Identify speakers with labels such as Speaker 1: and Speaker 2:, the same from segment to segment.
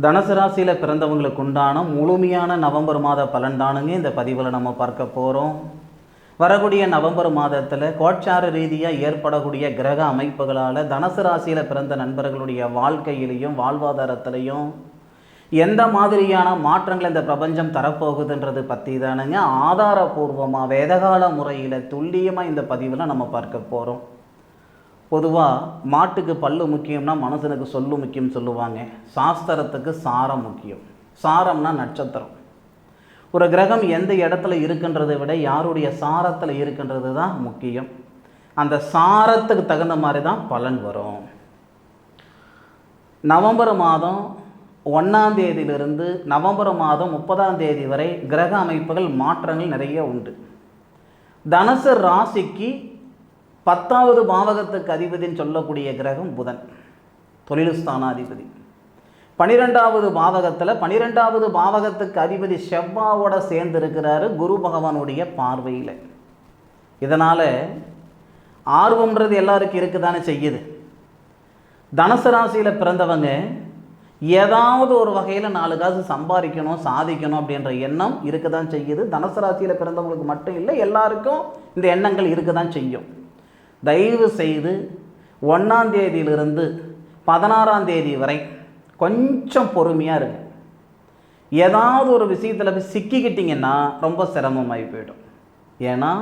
Speaker 1: தனுசு ராசியில் பிறந்தவங்களுக்கு உண்டான முழுமையான நவம்பர் மாத பலன்தானுங்க இந்த பதிவில் நம்ம பார்க்க போகிறோம் வரக்கூடிய நவம்பர் மாதத்தில் கோட்சார ரீதியாக ஏற்படக்கூடிய கிரக அமைப்புகளால் தனுசு ராசியில் பிறந்த நண்பர்களுடைய வாழ்க்கையிலையும் வாழ்வாதாரத்திலையும் எந்த மாதிரியான மாற்றங்கள் இந்த பிரபஞ்சம் தரப்போகுதுன்றது பற்றி தானுங்க ஆதாரபூர்வமாக வேதகால முறையில் துல்லியமாக இந்த பதிவில் நம்ம பார்க்க போகிறோம் பொதுவாக மாட்டுக்கு பல்லு முக்கியம்னா மனுஷனுக்கு சொல்லு முக்கியம் சொல்லுவாங்க. சாஸ்திரத்துக்கு சாரம் முக்கியம். சாரம்னா நட்சத்திரம். ஒரு கிரகம் எந்த இடத்துல இருக்குன்றதை விட யாருடைய சாரத்தில் இருக்குன்றது தான் முக்கியம். அந்த சாரத்துக்கு தகுந்த மாதிரி தான் பலன் வரும். நவம்பர் மாதம் ஒன்றாம் தேதியிலிருந்து நவம்பர் மாதம் முப்பதாம் தேதி வரை கிரக அமைப்புகள் மாற்றங்கள் நிறைய உண்டு. தனுசு ராசிக்கு பத்தாவது பாவகத்துக்கு அதிபதின்னு சொல்லக்கூடிய கிரகம் புதன் தொழிலுஸ்தானாதிபதி. பனிரெண்டாவது பாவகத்தில் பனிரெண்டாவது பாவகத்துக்கு அதிபதி செவ்வாவோட சேர்ந்து இருக்கிறாரு குரு பகவானுடைய பார்வையில். இதனால் ஆர்வம்ன்றது எல்லாருக்கும் இருக்குதானே செய்யுது. தனுசு ராசியில் பிறந்தவங்க ஏதாவது ஒரு வகையில் நாலு காசு சம்பாதிக்கணும் சாதிக்கணும் அப்படின்ற எண்ணம் இருக்க தான் செய்யுது. தனுசு ராசியில் பிறந்தவங்களுக்கு மட்டும் இல்லை எல்லாருக்கும் இந்த எண்ணங்கள் இருக்க தான் செய்யும். தயவு செய்து ஒன்றாம் தேதியிலிருந்து பதினாறாம் தேதி வரை கொஞ்சம் பொறுமையாக இருங்க. ஏதாவது ஒரு விஷயத்தில் போய் சிக்கிக்கிட்டிங்கன்னா ரொம்ப சிரமமாகி போயிடும். ஏன்னா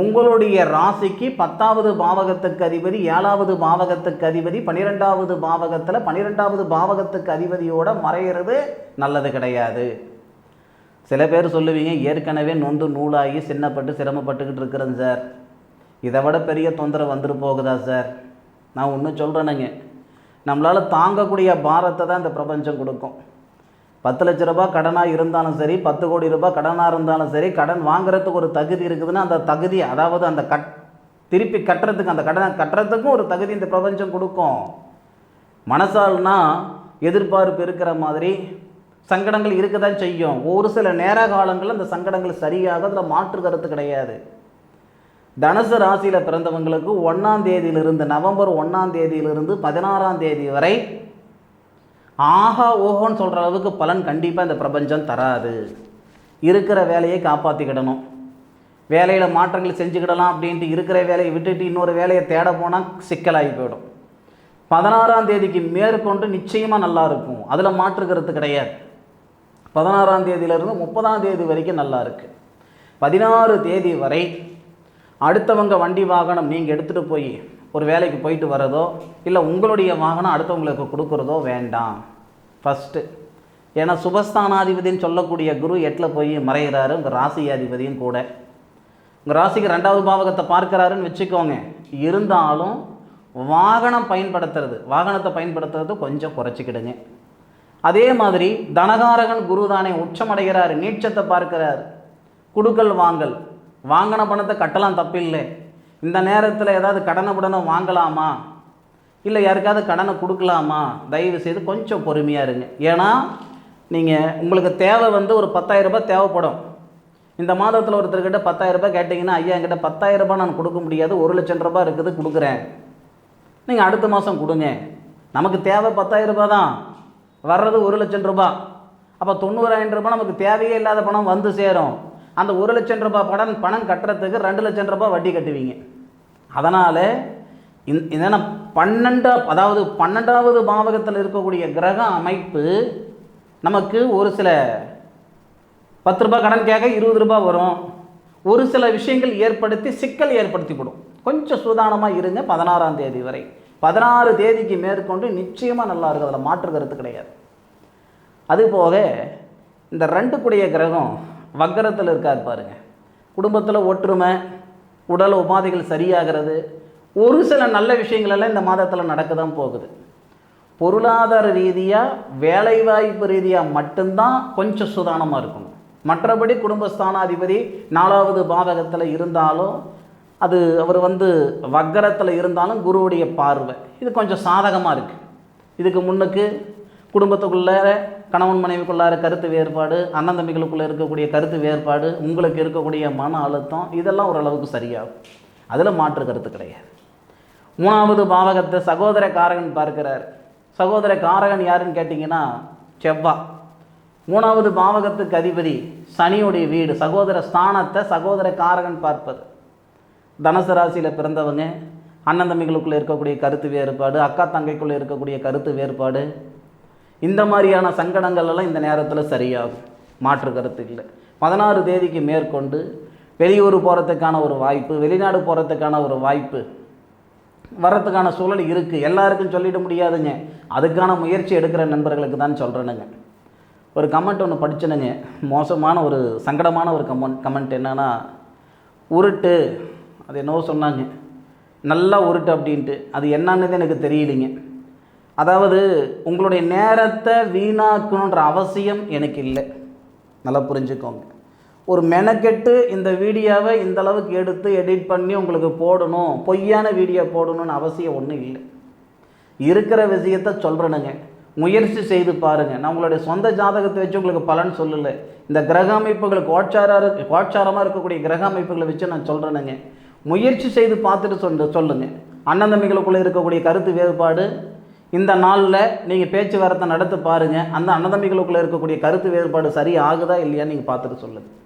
Speaker 1: உங்களுடைய ராசிக்கு பத்தாவது பாவகத்துக்கு அதிபதி ஏழாவது பாவகத்துக்கு அதிபதி பன்னிரெண்டாவது பாவகத்தில் பன்னிரெண்டாவது பாவகத்துக்கு அதிபதியோட மறையிறது நல்லது கிடையாது. சில பேர் சொல்லுவீங்க ஏற்கனவே நொந்து நூலாகி சின்னப்பட்டு சிரமப்பட்டுக்கிட்டு இருக்கிறேன் சார். இதை விட பெரிய தொந்தரவு வந்துட்டு போகுதா சார் நான் ஒன்றும் சொல்கிறேனுங்க நம்மளால் தாங்கக்கூடிய பாரத்தை தான் இந்த பிரபஞ்சம் கொடுக்கும். பத்து லட்ச ரூபாய் கடனாக இருந்தாலும் சரி பத்து கோடி ரூபாய் கடனாக இருந்தாலும் சரி கடன் வாங்குறதுக்கு ஒரு தகுதி இருக்குதுன்னா அந்த தகுதி அதாவது அந்த கட் திருப்பி கட்டுறதுக்கு அந்த கடனை கட்டுறதுக்கும் ஒரு தகுதி இந்த பிரபஞ்சம் கொடுக்கும். மனசால்னா எதிர்பார்ப்பு இருக்கிற மாதிரி சங்கடங்கள் இருக்க தான் செய்யும். ஒரு சில நேர காலங்களில் அந்த சங்கடங்கள் சரியாக அதில் மாற்று கருத்து கிடையாது. தனுசு ராசியில் பிறந்தவங்களுக்கு ஒன்றாம் தேதியிலிருந்து நவம்பர் ஒன்றாம் தேதியிலிருந்து பதினாறாம் தேதி வரை ஆஹா ஓஹோன்னு சொல்கிற அளவுக்கு பலன் கண்டிப்பாக இந்த பிரபஞ்சம் தராது. இருக்கிற வேலையை காப்பாற்றிக்கிடணும் வேலையில் மாற்றங்கள் செஞ்சுக்கிடலாம் அப்படின்ட்டு இருக்கிற வேலையை விட்டுட்டு இன்னொரு வேலையை தேட போனால் சிக்கலாகி போயிடும். பதினாறாம் தேதிக்கு மேற்கொண்டு நிச்சயமாக நல்லா இருக்கும். அதில் மாற்றுக்கிறது கிடையாது. பதினாறாம் தேதியிலிருந்து முப்பதாம் தேதி வரைக்கும் நல்லா இருக்குது பதினாறு தேதி வரை அடுத்தவங்க வண்டி வாகனம் நீங்கள் எடுத்துகிட்டு போய் ஒரு வேலைக்கு போயிட்டு வரதோ இல்லை உங்களுடைய வாகனம் அடுத்தவங்களுக்கு கொடுக்குறதோ வேண்டாம். ஃபஸ்ட்டு ஏன்னா சுபஸ்தானாதிபதினு சொல்லக்கூடிய குரு எட்டில் போய் மறைகிறாரு உங்கள் ராசியாதிபதியும் கூட. உங்கள் ராசிக்கு ரெண்டாவது பாவகத்தை பார்க்குறாருன்னு வச்சுக்கோங்க. இருந்தாலும் வாகனம் பயன்படுத்துறது வாகனத்தை பயன்படுத்துறது கொஞ்சம் குறைச்சிக்கிடுங்க. அதே மாதிரி தனகாரகன் குரு தானே உச்சமடைகிறாரு நீட்சத்தை பார்க்கிறார். குடுக்கல் வாங்கல் வாங்கின பணத்தை கட்டலாம் தப்பில்லை. இந்த நேரத்தில் ஏதாவது கடனை உடனே வாங்கலாமா? இல்லை யாருக்காவது கடனை கொடுக்கலாமா? தயவு செய்து கொஞ்சம் பொறுமையாக இருங்க. ஏன்னா நீங்கள் உங்களுக்கு தேவை வந்து ஒரு பத்தாயிரம் ரூபாய் தேவைப்படும். இந்த மாதத்தில் ஒருத்தர்கிட்ட பத்தாயிரரூபா கேட்டிங்கன்னா ஐயா என்கிட்ட பத்தாயிரரூபா நான் கொடுக்க முடியாது. ஒரு லட்சம் ரூபாய் இருக்குது கொடுக்குறேன். நீங்கள் அடுத்த மாதம் கொடுங்க. நமக்கு தேவை பத்தாயிரரூபா தான். வர்றது ஒரு லட்சம் ரூபாய். அப்போ தொண்ணூறாயிரம் ரூபாய் நமக்கு தேவையே இல்லாத பணம் வந்து சேரும். அந்த ஒரு லட்சம் ரூபாய் படம் பணம் கட்டுறதுக்கு ரெண்டு லட்சம் ரூபாய் வட்டி கட்டுவீங்க. அதனால் இந் இதனால் பன்னெண்டா அதாவது பன்னெண்டாவது பாவகத்தில் இருக்கக்கூடிய கிரக அமைப்பு நமக்கு ஒரு சில பத்து ரூபாய் கடன் கேட்க இருபது ரூபாய் வரும். ஒரு சில விஷயங்கள் ஏற்படுத்தி சிக்கல் ஏற்படுத்தி விடும் கொஞ்சம் சூதானமாக இருங்க பதினாறாம் தேதி வரை. பதினாறு தேதிக்கு மேற்கொண்டு நிச்சயமாக நல்லா இருக்கும். அதில் மாற்று கருத்து கிடையாது. அதுபோக இந்த ரெண்டு கூடிய கிரகம் வக்கரத்தில் இருக்கார் பாருங்க. குடும்பத்தில் ஒற்றுமை உடல் உபாதைகள் சரியாகிறது. ஒரு சில நல்ல விஷயங்களெல்லாம் இந்த மாதத்தில் நடக்க தான் போகுது. பொருளாதார ரீதியாக வேலைவாய்ப்பு ரீதியாக மட்டும்தான் கொஞ்சம் சுதானமாக இருக்கணும். மற்றபடி குடும்பஸ்தானாதிபதி நாலாவது பாதகத்தில் இருந்தாலும் அது அவர் வந்து வக்கரத்தில் இருந்தாலும் குருவுடைய பார்வை. இது கொஞ்சம் சாதகமாக இருக்குது இதுக்கு முன்னுக்கு குடும்பத்துக்குள்ளார கணவன் மனைவிக்குள்ளார கருத்து வேறுபாடு அண்ணன் தம்பிகளுக்குள்ளே இருக்கக்கூடிய கருத்து வேறுபாடு உங்களுக்கு இருக்கக்கூடிய மன அழுத்தம் இதெல்லாம் ஓரளவுக்கு சரியாகும். அதில் மாற்று கருத்து கிடையாது. மூணாவது பாவகத்தை சகோதர காரகன் பார்க்கிறார். சகோதர காரகன் யாருன்னு கேட்டிங்கன்னா செவ்வா. மூணாவது பாவகத்துக்கு அதிபதி சனியுடைய வீடு சகோதர ஸ்தானத்தை சகோதர காரகன் பார்ப்பது. தனுசு ராசியில் பிறந்தவங்க அண்ணன் தம்பிகளுக்குள்ளே இருக்கக்கூடிய கருத்து வேறுபாடு அக்கா தங்கைக்குள்ளே இருக்கக்கூடிய கருத்து வேறுபாடு இந்த மாதிரியான சங்கடங்கள் எல்லாம் இந்த நேரத்தில் சரியாகும். மாற்று கருத்து இல்லை. பதினாறு தேதிக்கு மேற்கொண்டு வெளியூர் போகிறதுக்கான ஒரு வாய்ப்பு வெளிநாடு போகிறதுக்கான ஒரு வாய்ப்பு வர்றதுக்கான சூழல் இருக்குது எல்லாருக்கும் சொல்லிட முடியாதுங்க. அதுக்கான முயற்சி எடுக்கிற நண்பர்களுக்கு தான் சொல்கிறேனுங்க ஒரு கமெண்ட் ஒன்று படிச்சேனுங்க. மோசமான ஒரு சங்கடமான ஒரு கமெண்ட் கமெண்ட் என்னென்னா உருட்டு அது என்னவோ சொன்னாங்க. நல்லா உருட்டு அப்படின்ட்டு. அது என்னன்னு எனக்கு தெரியலைங்க. அதாவது உங்களுடைய நேரத்தை வீணாக்கணுன்ற அவசியம் எனக்கு இல்லை. நல்லா புரிஞ்சுக்கோங்க. ஒரு மெனக்கெட்டு இந்த வீடியோவை இந்த அளவுக்கு எடுத்து எடிட் பண்ணி உங்களுக்கு போடணும் பொய்யான வீடியோ போடணும்னு அவசியம் ஒன்றும் இல்லை. இருக்கிற விஷயத்த சொல்கிறேனுங்க முயற்சி செய்து பாருங்கள் நான் உங்களுடைய சொந்த ஜாதகத்தை வச்சு உங்களுக்கு பலன் சொல்லலை. இந்த கிரக அமைப்புகள் கோச்சார கோச்சாரமாக இருக்கக்கூடிய கிரக அமைப்புகளை வச்சு நான் சொல்கிறேனுங்க முயற்சி செய்து பார்த்துட்டு சொல் சொல்லுங்கள் அண்ணன் தம்பிகளுக்குள்ளே இருக்கக்கூடிய கருத்து வேறுபாடு இந்த நாளில் நீங்கள் பேச்சுவார்த்தை நடத்த பாருங்கள் அந்த அன்னதம்பிகளுக்குள்ளே இருக்கக்கூடிய கருத்து வேறுபாடு சரி ஆகுதா இல்லையான்னு நீங்கள் பார்த்துட்டு சொல்லுங்கள்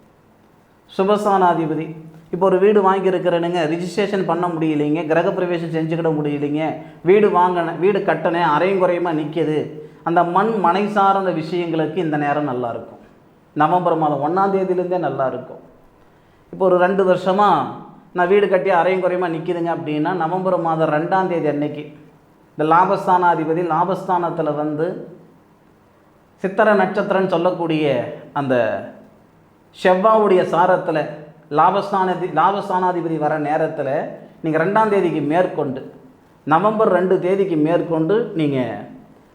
Speaker 1: சுபஸ்தானாதிபதி இப்போ ஒரு வீடு வாங்கியிருக்கிறேனுங்க. ரிஜிஸ்ட்ரேஷன் பண்ண முடியலைங்க. கிரகப்பிரவேசம் செஞ்சுக்கிட முடியலைங்க. வீடு வாங்கினேன் வீடு கட்டினேன் அரையும் குறையுமா நிற்கிது அந்த மண் மனை சார்ந்த விஷயங்களுக்கு இந்த நேரம் நல்லாயிருக்கும் நவம்பர் மாதம் ஒன்றாம் தேதியிலேருந்தே நல்லாயிருக்கும் இப்போ ஒரு ரெண்டு வருஷமாக நான் வீடு கட்டி அரையும் குறையுமா நிற்கிதுங்க அப்படின்னா நவம்பர் மாதம் ரெண்டாம் தேதி அன்னைக்கு இந்த லாபஸ்தானாதிபதி லாபஸ்தானத்தில் வந்து சித்திர நட்சத்திரம்னு சொல்லக்கூடிய அந்த செவ்வாவுடைய சாரத்தில் லாபஸ்தானதி லாபஸ்தானாதிபதி வர நேரத்தில் நீங்கள் ரெண்டாம் தேதிக்கு மேற்கொண்டு நவம்பர் ரெண்டு தேதிக்கு மேற்கொண்டு நீங்கள்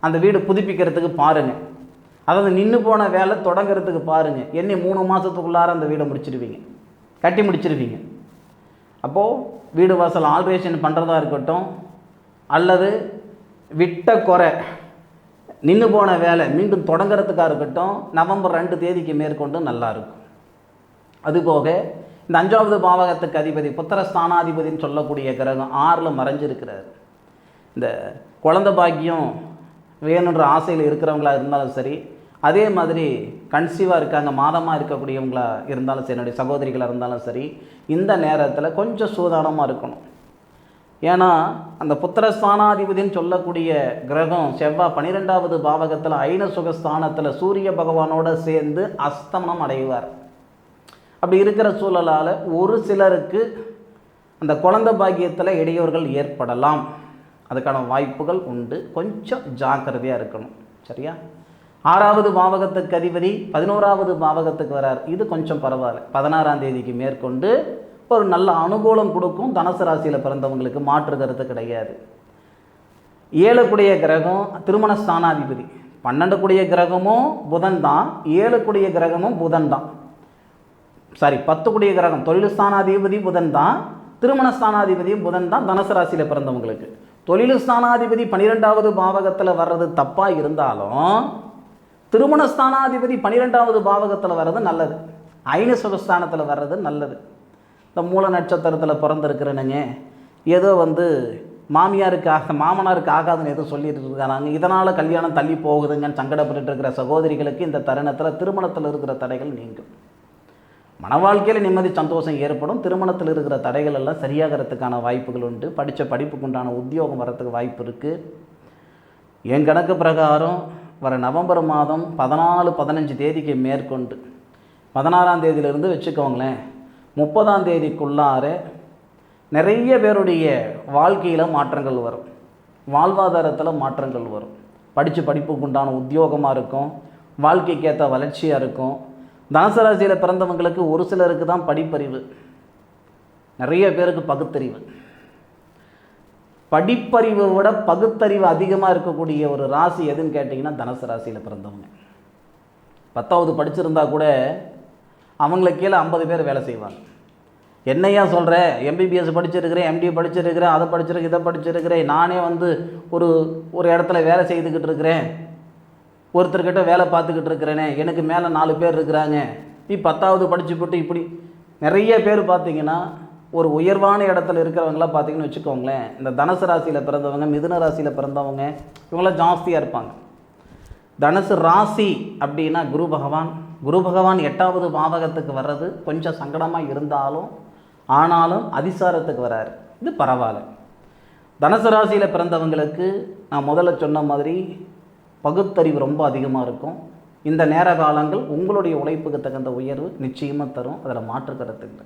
Speaker 1: அந்த வீடு புதுப்பிக்கிறதுக்கு பாருங்கள் அதாவது நின்று போன வேலை தொடங்கிறதுக்கு பாருங்கள் என்னை மூணு மாதத்துக்குள்ளார அந்த வீடை முடிச்சிருவீங்க. கட்டி முடிச்சிருவீங்க. அப்போது வீடு வாசல் ஆல்ட்ரேஷன் பண்ணுறதா இருக்கட்டும் அல்லது விட்ட குறை. நின்று போன வேலை மீண்டும் தொடங்குறதுக்காக இருக்கட்டும் நவம்பர் ரெண்டு தேதிக்கு மேற்கொண்டு நல்லாயிருக்கும் அதுபோக இந்த அஞ்சாவது பாவகத்துக்கு அதிபதி புத்திரஸ்தானாதிபதின்னு சொல்லக்கூடிய கிரகம் ஆறில் மறைஞ்சிருக்கிறார். இந்த குழந்த பாக்கியம் வேணுன்ற ஆசையில் இருக்கிறவங்களா இருந்தாலும் சரி அதே மாதிரி கன்சீவாக இருக்காங்க மாதமாக இருக்கக்கூடியவங்களா இருந்தாலும் சரி என்னுடைய சகோதரிகளாக இருந்தாலும் சரி இந்த நேரத்தில் கொஞ்சம் சூதானமாக இருக்கணும். ஏன்னா அந்த புத்திரஸ்தானாதிபதினு சொல்லக்கூடிய கிரகம் செவ்வாய் பன்னிரெண்டாவது பாவகத்தில் ஐன சுகஸ்தானத்தில் சூரிய பகவானோட சேர்ந்து அஸ்தமனம் அடைவார். அப்படி இருக்கிற சூழலால் ஒரு சிலருக்கு அந்த குழந்த பாக்கியத்தில் இடையூறுகள் ஏற்படலாம். அதுக்கான வாய்ப்புகள் உண்டு. கொஞ்சம் ஜாக்கிரதையாக இருக்கணும். சரியா? ஆறாவது பாவகத்துக்கு அதிபதி பதினோராவது பாவகத்துக்கு வரார். இது கொஞ்சம் பரவாயில்ல. பதினாறாம் தேதிக்கு மேற்கொண்டு ஒரு நல்ல அனுகூலம் கொடுக்கும் தனுசு ராசியில் பிறந்தவங்களுக்கு மாற்று கருத்து கிடையாது. ஏழுக்குடைய கிரகம் திருமண ஸ்தானாதிபதி. பன்னெண்டுக்குடைய கிரகமும் புதன் தான். ஏழுக்குடைய கிரகமும் புதன் தான். சாரி பத்துக்குடைய கிரகம் தொழில் ஸ்தானாதிபதி புதன் தான். திருமண ஸ்தானாதிபதியும் புதன் தான் தனுசு ராசியில் பிறந்தவங்களுக்கு. தொழில் ஸ்தானாதிபதி பன்னிரெண்டாவது பாவகத்தில் வர்றது தப்பாக இருந்தாலும் திருமண ஸ்தானாதிபதி பன்னிரெண்டாவது பாவகத்தில் வர்றது நல்லது. ஐன சுகஸ்தானத்தில் வர்றது நல்லது. இந்த மூல நட்சத்திரத்தில் பிறந்திருக்கிறேனுங்க. ஏதோ வந்து மாமியாருக்கு ஆக மாமனாருக்கு ஆகாதுன்னு எதுவும் சொல்லிட்டு இருக்காங்க. இதனால் கல்யாணம் தள்ளி போகுதுங்கன்னு சங்கடப்பட்டு இருக்கிற சகோதரிகளுக்கு இந்த தருணத்தில் திருமணத்தில் இருக்கிற தடைகள் நீங்கும். மன வாழ்க்கையில் நிம்மதி சந்தோஷம் ஏற்படும். திருமணத்தில் இருக்கிற தடைகள் எல்லாம் சரியாகிறதுக்கான வாய்ப்புகள் உண்டு. படித்த படிப்புக்கு உண்டான உத்தியோகம் வரத்துக்கு வாய்ப்பு இருக்குது என் கணக்கு பிரகாரம் வர நவம்பர் மாதம் பதினாலு பதினஞ்சு தேதிக்கு மேற்கொண்டு பதினாறாம் தேதியிலிருந்து வச்சுக்கோங்களேன். முப்பதாம் தேதிக்குள்ளார நிறைய பேருடைய வாழ்க்கையில் மாற்றங்கள் வரும். வாழ்வாதாரத்தில் மாற்றங்கள் வரும். படித்த படிப்புக்கு உண்டான உத்தியோகமாக இருக்கும். வாழ்க்கைக்கேற்ற வளர்ச்சியாக இருக்கும். தனசராசியில் பிறந்தவங்களுக்கு ஒரு சிலருக்கு தான் படிப்பறிவு. நிறைய பேருக்கு பகுத்தறிவு. படிப்பறிவை விட பகுத்தறிவு அதிகமாக இருக்கக்கூடிய ஒரு ராசி எதுன்னு கேட்டிங்கன்னா தனுசு ராசியில் பிறந்தவங்க. பத்தாவது படிச்சிருந்தா கூட அவங்கள கீழே ஐம்பது பேர் வேலை செய்வாங்க. என்னையா சொல்கிறேன் எம்பிபிஎஸ் படிச்சிருக்கிறேன் எம்டி படிச்சிருக்கிறேன் அதை படிச்சிருக்கேன் இதை படிச்சிருக்கிறேன். நானே வந்து ஒரு ஒரு இடத்துல வேலை செய்துக்கிட்டு இருக்கிறேன். ஒருத்தர்கிட்ட வேலை பார்த்துக்கிட்டு இருக்கிறேனே எனக்கு மேலே நாலு பேர் இருக்கிறாங்க. நீ பத்தாவது படித்து போட்டு இப்படி நிறைய பேர் பார்த்தீங்கன்னா ஒரு உயர்வான இடத்துல இருக்கிறவங்களாம் பார்த்தீங்கன்னு வச்சுக்கோங்களேன். இந்த தனுசு ராசியில் பிறந்தவங்க மிதுன ராசியில் பிறந்தவங்க இவங்களாம் ஜாஸ்தியாக இருப்பாங்க. தனுசு ராசி அப்படின்னா குரு பகவான் குரு பகவான் எட்டாவது பாவகத்துக்கு வர்றது கொஞ்சம் சங்கடமாக இருந்தாலும் ஆனாலும் அதிசாரத்துக்கு வராரு. இது பரவாயில்ல. தனுசு ராசியில் பிறந்தவங்களுக்கு நான் முதல்ல சொன்ன மாதிரி பகுத்தறிவு ரொம்ப அதிகமாக இருக்கும். இந்த நேர காலங்கள் உங்களுடைய உழைப்புக்கு தகுந்த உயர்வு நிச்சயமாக தரும். அதில் மாற்று இல்லை.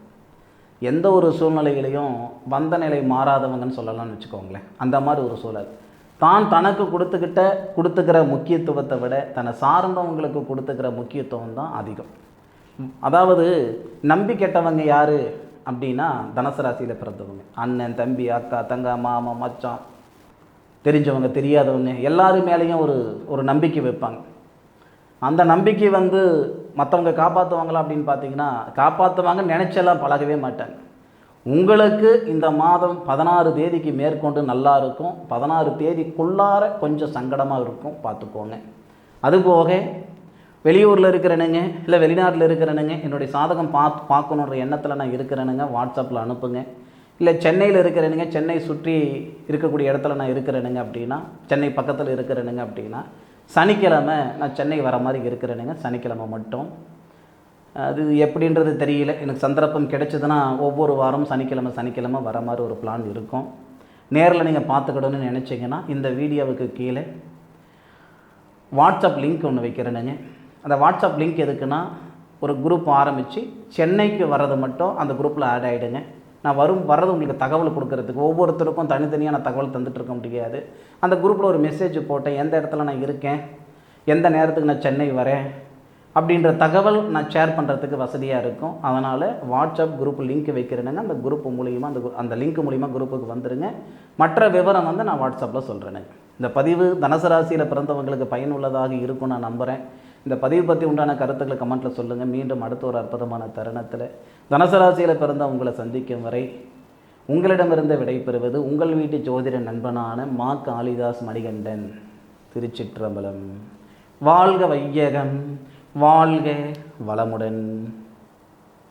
Speaker 1: எந்த ஒரு சூழ்நிலையிலையும் வந்த நிலை மாறாதவங்கன்னு சொல்லலாம்னு வச்சுக்கோங்களேன். அந்த மாதிரி ஒரு சூழல். தான் தனக்கு கொடுத்துக்கிட்ட கொடுத்துக்கிற முக்கியத்துவத்தை விட தன்னை சார்ந்தவங்களுக்கு கொடுத்துக்கிற முக்கியத்துவம் தான் அதிகம். அதாவது நம்பி கெட்டவங்க யார் அப்படின்னா தனுசு ராசியில் பிறந்தவங்க. அண்ணன் தம்பி அக்கா தங்க மாமா மச்சான் தெரிஞ்சவங்க தெரியாதவங்க எல்லாரும் மேலேயும் ஒரு ஒரு நம்பிக்கை வைப்பாங்க. அந்த நம்பிக்கை வந்து மற்றவங்க காப்பாற்றுவாங்களா அப்படின்னு பார்த்தீங்கன்னா காப்பாற்றுவாங்க நினச்செல்லாம் பழகவே மாட்டாங்க. உங்களுக்கு இந்த மாதம் பதினாறு தேதிக்கு மேற்கொண்டு நல்லா இருக்கும். பதினாறு தேதிக்குள்ளார கொஞ்சம் சங்கடமாக இருக்கும். பார்த்துக்கோங்க. அதுபோக வெளியூரில் இருக்கிறனுங்க இல்லை வெளிநாட்டில் இருக்கிறனுங்க என்னுடைய சாதகம் பார்த்து பார்க்கணுன்ற எண்ணத்தில் நான் இருக்கிறேனுங்க வாட்ஸ்அப்பில் அனுப்புங்க. இல்லை சென்னையில் இருக்கிறேனுங்க சென்னை சுற்றி இருக்கக்கூடிய இடத்துல நான் இருக்கிறேனுங்க அப்படின்னா சென்னை பக்கத்தில் இருக்கிறேனுங்க அப்படின்னா சனிக்கிழமை நான் சென்னை வர மாதிரி இருக்கிறேனுங்க சனிக்கிழமை மட்டும். அது எப்படின்றது தெரியல. எனக்கு சந்தர்ப்பம் கிடைச்சதுன்னா ஒவ்வொரு வாரம் சனிக்கிழமை சனிக்கிழமை வர மாதிரி ஒரு பிளான் இருக்கும். நேரில் நீங்கள் பார்த்துக்கிடணும்னு நினச்சிங்கன்னா இந்த வீடியோவுக்கு கீழே வாட்ஸ்அப் லிங்க் ஒன்று வைக்கிறேனுங்க. அந்த வாட்ஸ்அப் லிங்க் எதுக்குன்னா ஒரு குரூப் ஆரம்பித்து சென்னைக்கு வர்றது மட்டும் அந்த குரூப்பில் ஆட் ஆகிடுங்க நான் வரும் வர்றது உங்களுக்கு தகவல் கொடுக்கறதுக்கு ஒவ்வொருத்தருக்கும் தனித்தனியாக நான் தகவல் தந்துட்டுருக்க முடியாது. அந்த குரூப்பில் ஒரு மெசேஜ் போட்டேன் எந்த இடத்துல நான் இருக்கேன் எந்த நேரத்துக்கு நான் சென்னை வரேன் அப்படின்ற தகவல் நான் ஷேர் பண்ணுறதுக்கு வசதியாக இருக்கும். அதனால் வாட்ஸ்அப் குரூப் லிங்க் வைக்கிறேனுங்க. அந்த குரூப் மூலிமா அந்த கு- அந்த லிங்க் மூலிமா குரூப்புக்கு வந்துடுங்க மற்ற விவரம் வந்து நான் வாட்ஸ்அப்பில் சொல்கிறேனுங்க இந்த பதிவு தனுசு ராசியில் பிறந்தவங்களுக்கு பயனுள்ளதாக இருக்கும் நான் நம்புகிறேன் இந்த பதிவு பற்றி உண்டான கருத்துக்களை கமெண்ட்டில் சொல்லுங்கள் மீண்டும் அடுத்த ஒரு அற்புதமான தருணத்தில் தனுசு ராசியில் பிறந்த உங்களை சந்திக்கும் வரை உங்களிடமிருந்து விடைபெறுவது உங்கள் வீட்டு ஜோதிட நண்பனான மா காளிதாஸ் மணிகண்டன். திருச்சிற்றம்பலம். வாழ்க வையகம். வாழ்க வளமுடன்.